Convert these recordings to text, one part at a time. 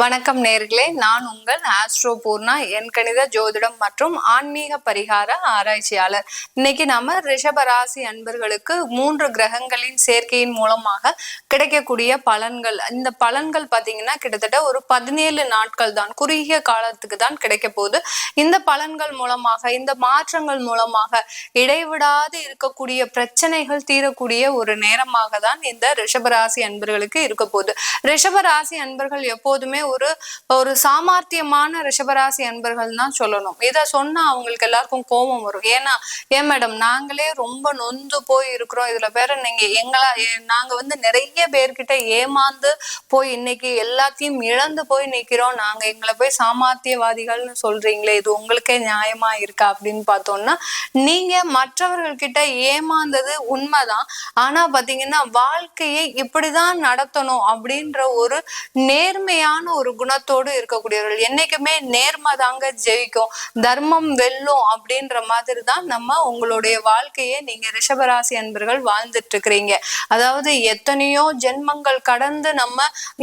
வணக்கம் நேர்களே. நான் உங்கள் ஆஸ்ட்ரோ பூர்ணா என் கணித ஜோதிடம் மற்றும் ஆன்மீக பரிகார ஆராய்ச்சியாளர். இன்னைக்கு நாம ரிஷபராசி அன்பர்களுக்கு மூன்று கிரகங்களின் சேர்க்கையின் மூலமாக கிடைக்கக்கூடிய பலன்கள். இந்த பலன்கள் பார்த்தீங்கன்னா கிட்டத்தட்ட ஒரு பதினேழு நாட்கள் தான் குறுகிய காலத்துக்கு தான் கிடைக்க போகுது. இந்த பலன்கள் மூலமாக இந்த மாற்றங்கள் மூலமாக இடைவிடாது இருக்கக்கூடிய பிரச்சனைகள் தீரக்கூடிய ஒரு நேரமாக தான் இந்த ரிஷபராசி அன்பர்களுக்கு இருக்க போகுது. ரிஷபராசி அன்பர்கள் எப்போதுமே ஒரு ஒரு சாமர்த்தியமான ரிஷபராசி அன்பர்கள் தான் சொல்லணும். இதை சொன்னா அவங்களுக்கு எல்லாருக்கும் கோபம் வரும். ஏன்னா ஏன் மேடம் நாங்களே ரொம்ப நொந்து போய் இருக்கிறோம். இதுல பேர நீங்க எங்களா நாங்க வந்து நிறைய பேர்கிட்ட ஏமாந்து போய் இன்னைக்கு எல்லாத்தையும் இழந்து போய் நிக்கிறோம். நாங்க எங்களை போய் சாமர்த்தியவாதிகள்னு சொல்றீங்களே இது உங்களுக்கே நியாயமா இருக்கா அப்படின்னு பார்த்தோம்னா நீங்க மற்றவர்கள் கிட்ட ஏமாந்தது உண்மைதான். ஆனா பாத்தீங்கன்னா வாழ்க்கையை இப்படிதான் நடத்தணும் அப்படின்ற ஒரு நேர்மையான ஒரு குணத்தோடு இருக்கக்கூடியவர்கள். என்னைக்குமே நேர்மை தாங்க ஜெயிக்கும். தர்மம் வெல்லும் அப்படின்ற மாதிரி தான் நம்ம உங்களுடைய வாழ்க்கையை நீங்க ரிஷபராசி அன்பர்கள் வாழ்ந்துட்டு இருக்கிறீங்க அதாவது எத்தனையோ ஜென்மங்கள் கடந்து நம்ம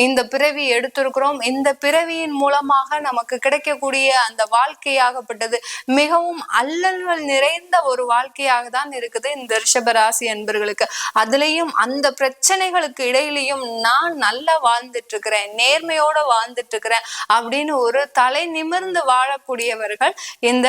இந்த பிறவி எடுத்திருக்கிறோம். இந்த பிறவியின் மூலமாக நமக்கு கிடைக்கக்கூடிய அந்த வாழ்க்கையாகப்பட்டது. மிகவும் அல்லல்கள் நிறைந்த ஒரு வாழ்க்கையாக தான் இருக்குது இந்த ரிஷபராசி அன்பர்களுக்கு. அதுலயும் அந்த பிரச்சனைகளுக்கு இடையிலையும் நான் நல்லா வாழ்ந்துட்டு இருக்கிறேன் நேர்மையோட வாழ்ந்துட்டு இருக்கிறேன் அப்படின்னு ஒரு தலை நிமிர்ந்து வாழக்கூடியவர்கள் இந்த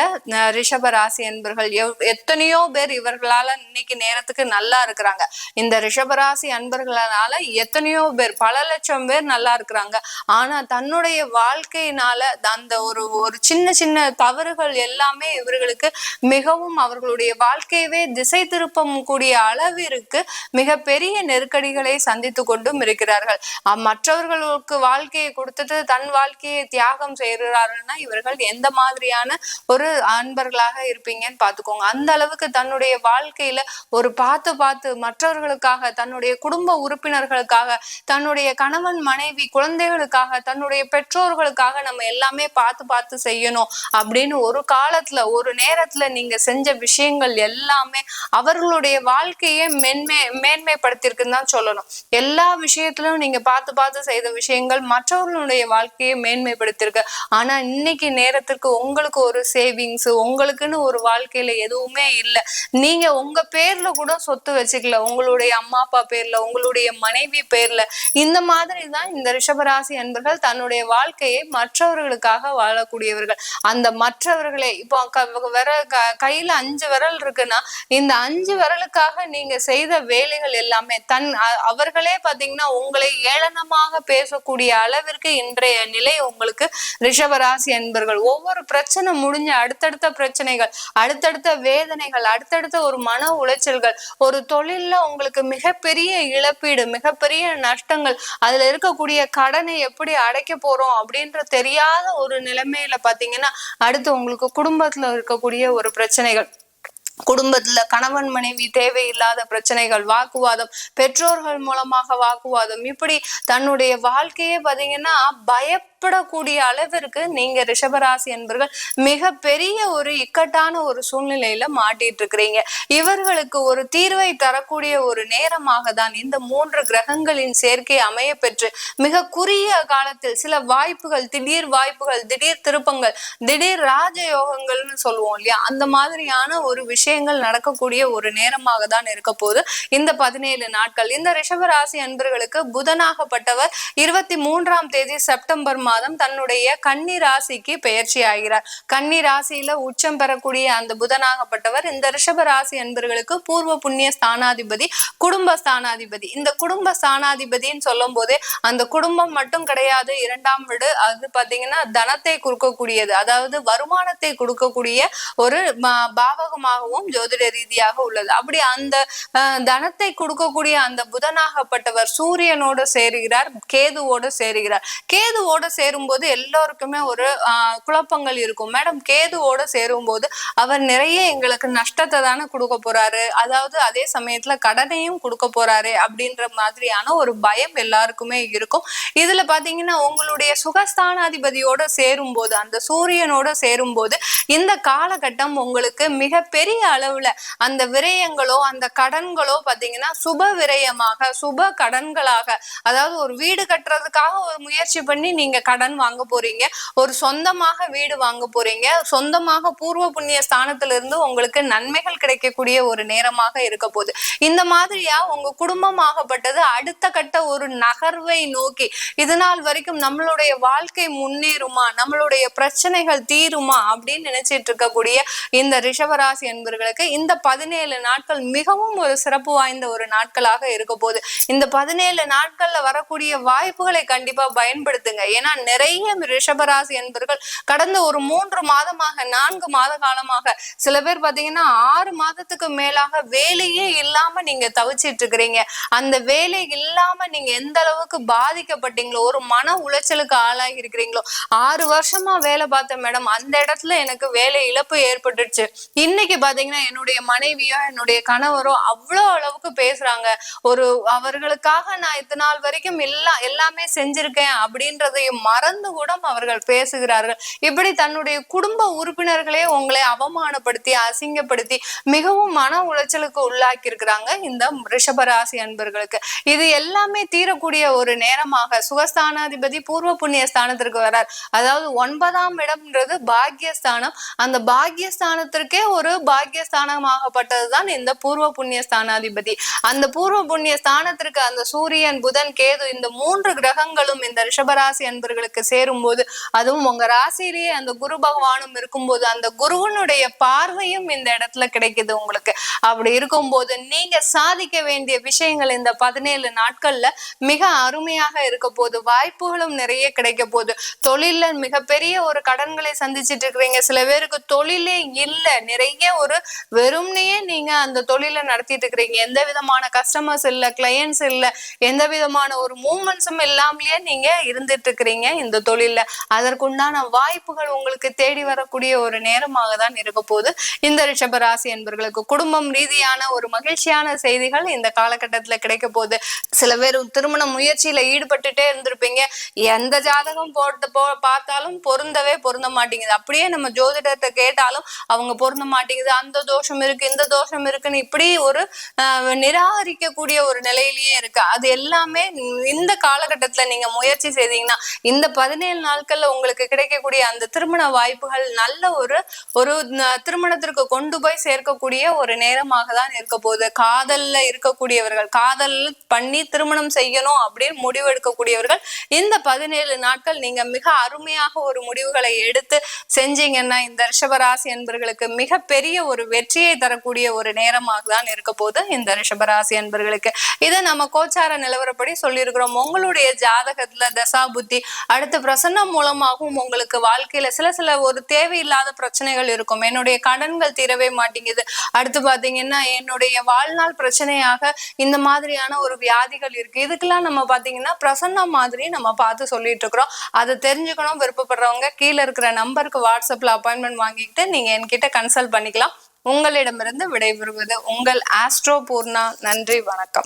ரிஷப ராசி அன்பர்கள். எத்தனையோ பேர் இவர்களால இன்னைக்கு நேரத்துக்கு நல்லா இருக்கிறாங்க. இந்த ரிஷபராசி அன்பர்களால எத்தனையோ பேர் பல லட்சம் பேர் நல்லா இருக்கிறாங்க. ஆனா தன்னுடைய வாழ்க்கையினால அந்த ஒரு ஒரு சின்ன சின்ன தவறுகள் எல்லாமே இவர்களுக்கு மிகவும் அவர்களுடைய வாழ்க்கையவே திசை திருப்பம் கூடிய அளவிற்கு மிகப்பெரிய நெருக்கடிகளை சந்தித்து கொண்டும் இருக்கிறார்கள். மற்றவர்களுக்கு வாழ்க்கையை கொடுத்து கொடுத்து தன் வாழ்க்கையை தியாகம் செய்கிறாருன்னா இவர்கள் எந்த மாதிரியான ஒரு அன்பர்களாக இருப்பீங்கன்னு பார்த்துக்கோங்க. அந்த அளவுக்கு தன்னுடைய வாழ்க்கையில ஒரு பார்த்து பார்த்து மற்றவர்களுக்காக தன்னுடைய குடும்ப உறுப்பினர்களுக்காக தன்னுடைய கணவன் மனைவி குழந்தைகளுக்காக தன்னுடைய பெற்றோர்களுக்காக நம்ம எல்லாமே பார்த்து பார்த்து செய்யணும் அப்படின்னு ஒரு காலத்துல ஒரு நேரத்துல நீங்க செஞ்ச விஷயங்கள் எல்லாமே அவர்களுடைய வாழ்க்கையை மென்மே மேன்மைப்படுத்தியிருக்குன்னு தான் சொல்லணும். எல்லா விஷயத்திலும் நீங்க பார்த்து பார்த்து செய்த விஷயங்கள் மற்றவர்களுடைய வாழ்க்கையை மேன்மைப்படுத்திருக்கு ஆனா இன்னைக்கு நேரத்திற்கு உங்களுக்கு ஒரு சேவிங்ஸ் உங்களுக்குன்னு ஒரு வாழ்க்கையில எதுவுமே இல்லை. நீங்க உங்க பேர்ல கூட சொத்து வச்சுக்கல உங்களுடைய அம்மா அப்பா பேர்ல உங்களுடைய மனைவி பேர்ல. இந்த மாதிரி தான் இந்த ரிஷபராசி அன்பர்கள் தன்னுடைய வாழ்க்கையை மற்றவர்களுக்காக வாழக்கூடியவர்கள். அந்த மற்றவர்களே இப்போ க- கையில அஞ்சு விரல் இருக்குன்னா இந்த அஞ்சு விரலுக்காக நீங்க செய்த வேலைகள் எல்லாமே தன் அவர்களே பாத்தீங்கன்னா உங்களை ஏளனமாக பேசக்கூடிய அளவிற்கு இன்றைய நிலை உங்களுக்கு ரிஷபராசி என்பர்கள். ஒவ்வொரு பிரச்சனை முடிஞ்ச அடுத்தடுத்த பிரச்சனைகள் அடுத்தடுத்த வேதனைகள் அடுத்தடுத்த ஒரு மன உளைச்சல்கள் ஒரு தொழில்ல உங்களுக்கு மிகப்பெரிய இழப்பீடு மிகப்பெரிய நஷ்டங்கள் அதுல இருக்கக்கூடிய கடனை எப்படி அடைக்க போறோம் அப்படின்ற தெரியாத ஒரு நிலைமையில பாத்தீங்கன்னா அடுத்து உங்களுக்கு குடும்பத்துல இருக்கக்கூடிய ஒரு பிரச்சனைகள். குடும்பத்துல கணவன் மனைவி தேவையில்லாத பிரச்சனைகள் வாக்குவாதம் பெற்றோர்கள் மூலமாக வாக்குவாதம் இப்படி தன்னுடைய வாழ்க்கையே பாத்தீங்கன்னா பயப்படக்கூடிய அளவிற்கு நீங்க ரிஷபராசி என்பர்கள் மிக பெரிய ஒரு இக்கட்டான ஒரு சூழ்நிலையில மாட்டிட்டு இருக்கிறீங்க. இவர்களுக்கு ஒரு தீர்வை தரக்கூடிய ஒரு நேரமாக தான் இந்த மூன்று கிரகங்களின் சேர்க்கை அமைய பெற்று மிக குறுகிய காலத்தில் சில வாய்ப்புகள் திடீர் வாய்ப்புகள் திடீர் திருப்பங்கள் திடீர் ராஜயோகங்கள்னு சொல்லுவோம் இல்லையா? அந்த மாதிரியான ஒரு விஷயங்கள் நடக்கக்கூடிய ஒரு நேரமாக தான் இருக்க போது இந்த பதினேழு நாட்கள். இந்த ரிஷபராசி அன்பர்களுக்கு புதனாகப்பட்டவர் இருபத்தி மூன்றாம் தேதி செப்டம்பர் மாதம் தன்னுடைய கன்னி ராசிக்கு பெயர்ச்சி ஆகிறார். கன்னி ராசியில உச்சம் பெறக்கூடிய அந்த புதனாகப்பட்டவர் இந்த ரிஷப ராசி அன்பர்களுக்கு பூர்வ புண்ணிய ஸ்தானாதிபதி குடும்ப ஸ்தானாதிபதி. இந்த குடும்ப ஸ்தானாதிபதின்னு சொல்லும் போதே அந்த குடும்பம் மட்டும் கிடையாது இரண்டாம் வீடு. அது பாத்தீங்கன்னா தனத்தை கொடுக்கக்கூடியது அதாவது வருமானத்தை கொடுக்கக்கூடிய ஒரு பாவகமாகவும் ஜோதிட ரீதியாக உள்ளது. அப்படி அந்த தனத்தை கொடுக்கக்கூடிய அந்த புதனாகப்பட்டவர் சூரியனோடு சேருகிறார் கேதுவோடு சேருகிறார். கேதுவோட சேரும்போது எல்லோருக்குமே ஒரு குழப்பங்கள் இருக்கும். மேடம் கேதுவோட சேரும்போது அவர் நிறைய எங்களுக்கு நஷ்டத்தை தானே கொடுக்க போறாரு. அதாவது அதே சமயத்துல கடனையும் கொடுக்க போறாரு அப்படின்ற மாதிரியான ஒரு பயம் எல்லாருக்குமே இருக்கும். இதுல பாத்தீங்கன்னா உங்களுடைய சுகஸ்தானாதிபதியோட சேரும்போது அந்த சூரியனோட சேரும்போது இந்த காலகட்டம் உங்களுக்கு மிகப்பெரிய அளவுல அந்த விரயங்களோ அந்த கடன்களோ பாத்தீங்கன்னா சுப விரயமாக சுப கடன்களாக அதாவது ஒரு வீடு கட்டுறதுக்காக ஒரு முயற்சி பண்ணி நீங்க கடன் வாங்க போறீங்க. ஒரு சொந்தமாக வீடு வாங்க போறீங்க. சொந்தமாக பூர்வ புண்ணிய ஸ்தானத்திலிருந்து உங்களுக்கு நன்மைகள் கிடைக்கக்கூடிய ஒரு நேரமாக இருக்க போகுது. இந்த மாதிரியா உங்க குடும்பமாகப்பட்டது அடுத்த கட்ட ஒரு நகர்வை நோக்கி. இது நாள் வரைக்கும் நம்மளுடைய வாழ்க்கை முன்னேறுமா? நம்மளுடைய பிரச்சனைகள் தீருமா? அப்படின்னு நினைச்சிட்டு இருக்கக்கூடிய இந்த ரிஷபராசி என்பர்களுக்கு இந்த பதினேழு நாட்கள் மிகவும் ஒரு சிறப்பு வாய்ந்த ஒரு நாட்களாக இருக்க போகுது. இந்த பதினேழு நாட்கள்ல வரக்கூடிய வாய்ப்புகளை கண்டிப்பா பயன்படுத்துங்க. ஏன்னா நிறைய ரிஷபராசி என்பர்கள் கடந்த ஒரு மூன்று மாதமாக நான்கு மாத காலமாக சில பேர் பாத்தீங்கன்னா ஆறு மாதத்துக்கு மேலாக வேலையே இல்லாம நீங்க தவிச்சிட்டு இருக்கிறீங்க. அந்த வேலை இல்லாம நீங்க எந்த அளவுக்கு பாதிக்கப்பட்டீங்களோ ஒரு மன உளைச்சலுக்கு ஆளாகி இருக்கிறீங்களோ ஆறு வருஷமா வேலை பார்த்தேன் மேடம். அந்த இடத்துல எனக்கு வேலை இழப்பு ஏற்பட்டுச்சு இன்னைக்கு பாத்தீங்கன்னா என்னுடைய மனைவியோ என்னுடைய கணவரோ அவ்வளோ அளவுக்கு பேசுறாங்க. ஒரு அவர்களுக்காக நான் இத்தனை நாள் வரைக்கும் எல்லாம் எல்லாமே செஞ்சிருக்கேன் அப்படின்றதையும் மறந்து கூட அவர்கள் பேசுகிறார்கள். இப்படி தன்னுடைய குடும்ப உறுப்பினர்களே உங்களை அவமானப்படுத்தி அசிங்கப்படுத்தி மிகவும் மன உளைச்சலுக்கு உள்ளாக்கி இருக்கிறாங்க இந்த ரிஷபராசி அன்பர்களுக்கு. இது எல்லாமே தீரக்கூடிய ஒரு நேரமாக சுகஸ்தானாதிபதி பூர்வ புண்ணிய ஸ்தானத்திற்கு வரார். அதாவது ஒன்பதாம் இடம்ன்றது பாக்யஸ்தானம். அந்த பாக்யஸ்தானத்திற்கே ஒரு பாக்யஸ்தானமாகப்பட்டதுதான் இந்த பூர்வ புண்ணிய ஸ்தானாதிபதி. அந்த பூர்வ புண்ணிய ஸ்தானத்திற்கு அந்த சூரியன் புதன் கேது இந்த மூன்று கிரகங்களும் இந்த ரிஷபராசி அன்பர்கள் அன்பர்களுக்கு சேரும் போது அதுவும் உங்க ராசியிலேயே அந்த குரு பகவானும் இருக்கும்போது அந்த குருவனுடைய பார்வையும் இந்த இடத்துல கிடைக்குது உங்களுக்கு. அப்படி இருக்கும்போது நீங்க சாதிக்க வேண்டிய விஷயங்கள் இந்த பதினேழு நாட்கள்ல மிக அருமையாக இருக்க போகுது. வாய்ப்புகளும் நிறைய கிடைக்க போகுது. தொழில்ல மிகப்பெரிய ஒரு கடன்களை சந்திச்சிட்டு இருக்கிறீங்க. சில பேருக்கு தொழிலே இல்ல. நிறைய ஒரு வெறும்னையே நீங்க அந்த தொழிலை நடத்திட்டு இருக்கிறீங்க. எந்த விதமான கஸ்டமர்ஸ் இல்ல கிளையன்ஸ் இல்ல எந்த விதமான ஒரு மூமெண்ட்ஸும் இல்லாமலேயே நீங்க இருந்துட்டு இருக்கிறீங்க. இருக்கீங்க இந்த தொழில்ல அதற்குண்டான வாய்ப்புகள் உங்களுக்கு தேடி வரக்கூடிய ஒரு நேரமாக தான் இருக்க போது இந்த ரிஷப ராசி என்பர்களுக்கு குடும்பம் ரீதியான ஒரு மகிழ்ச்சியான செய்திகள் இந்த காலகட்டத்துல கிடைக்க போகுது. சில பேர் திருமண முயற்சியில ஈடுபட்டுட்டே இருந்திருப்பீங்க. எந்த ஜாதகம் போட்டு போ பார்த்தாலும் பொருந்தவே பொருந்த மாட்டேங்குது. அப்படியே நம்ம ஜோதிடத்தை கேட்டாலும் அவங்க பொருந்த மாட்டேங்குது. அந்த தோஷம் இருக்கு இந்த தோஷம் இருக்குன்னு இப்படி ஒரு நிராகரிக்கக்கூடிய ஒரு நிலையிலேயே இருக்கு. அது எல்லாமே இந்த காலகட்டத்துல நீங்க முயற்சி செய்தீங்கன்னா இந்த பதினேழு நாட்கள்ல உங்களுக்கு கிடைக்கக்கூடிய அந்த திருமண வாய்ப்புகள் நல்ல ஒரு ஒரு திருமணத்திற்கு கொண்டு போய் சேர்க்கக்கூடிய ஒரு நேரமாக தான் இருக்க போகுது. காதல்ல இருக்கக்கூடியவர்கள் காதல் பண்ணி திருமணம் செய்யணும் அப்படின்னு முடிவு எடுக்கக்கூடியவர்கள் இந்த பதினேழு நாட்கள் நீங்க மிக அருமையாக ஒரு முடிவுகளை எடுத்து செஞ்சீங்கன்னா இந்த ரிஷபராசி என்பர்களுக்கு மிகப்பெரிய ஒரு வெற்றியை தரக்கூடிய ஒரு நேரமாக தான் இருக்க போது இந்த ரிஷபராசி என்பர்களுக்கு இதை நம்ம கோச்சார நிலவரப்படி சொல்லியிருக்கிறோம். உங்களுடைய ஜாதகத்துல தசா புத்தி அடுத்து பிரசன்னம் மூலமாகவும் உங்களுக்கு வாழ்க்கையில சில சில ஒரு தேவையில்லாத பிரச்சனைகள் இருக்கும். என்னுடைய கடன்கள் தீரவே மாட்டேங்குது. அடுத்து பாத்தீங்கன்னா என்னுடைய வாழ்நாள் பிரச்சனையாக இந்த மாதிரியான ஒரு வியாதிகள் இருக்கு. இதுக்கெல்லாம் நம்ம பாத்தீங்கன்னா பிரசன்னம் மாதிரி நம்ம பார்த்து சொல்லிட்டு இருக்கிறோம். அதை தெரிஞ்சுக்கணும் விருப்பப்படுறவங்க கீழே இருக்கிற நம்பருக்கு வாட்ஸ்அப்ல அப்பாயின்மெண்ட் வாங்கிக்கிட்டு நீங்க என்கிட்ட கன்சல்ட் பண்ணிக்கலாம். உங்களிடமிருந்து விடைபெறுவது உங்கள் ஆஸ்ட்ரோ பூர்ணா. நன்றி வணக்கம்.